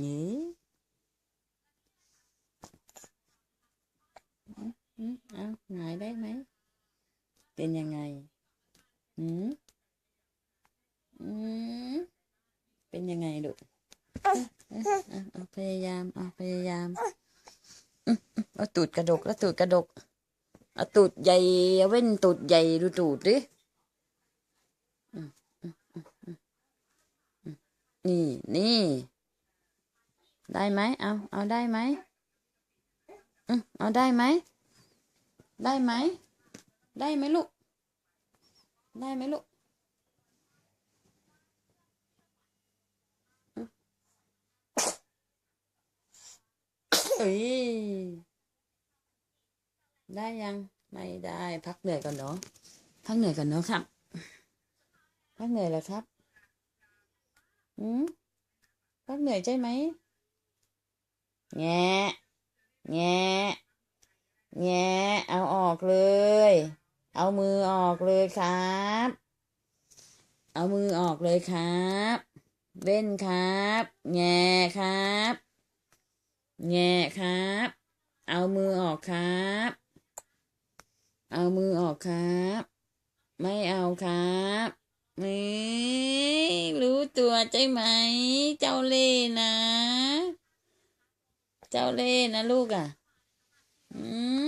นี่อืมเอาหงายได้ไหม เป็นยังไงหืมอืมเป็นยังไงลูกเอาเอพยายามเอาพยายามอืมอืมเอาตูดกระดกแล้วตูดกระดกเอาตูดใหญ่เอาเว้นตูดใหญ่ดูตูดดิอืมอืมอืมอืมอืมนี่นี่ ได้ไหมเอาเอาได้ไหมอืมเอาได้ไหม ได้ไหม ได้ไหมลูก ได้ไหมลูกอืมเอ้ยได้ยังไม่ได้ พักเหนื่อยก่อนเนาะพักเหนื่อยก่อนเนาะครับ พักเหนื่อยแล้วครับ อืมพักเหนื่อยใช่ไหม แงะ แงะ แงะ เอาออกเลย เอามือออกเลยครับ เอามือออกเลยครับเว้นครับ แงะครับ แงะครับ เอามือออกครับ เอามือออกครับ ไม่เอาครับนี่รู้ตัวใช่ไหม เจ้าเล่ห์นะ เจ้าเล่ห์นะลูกอะ อืม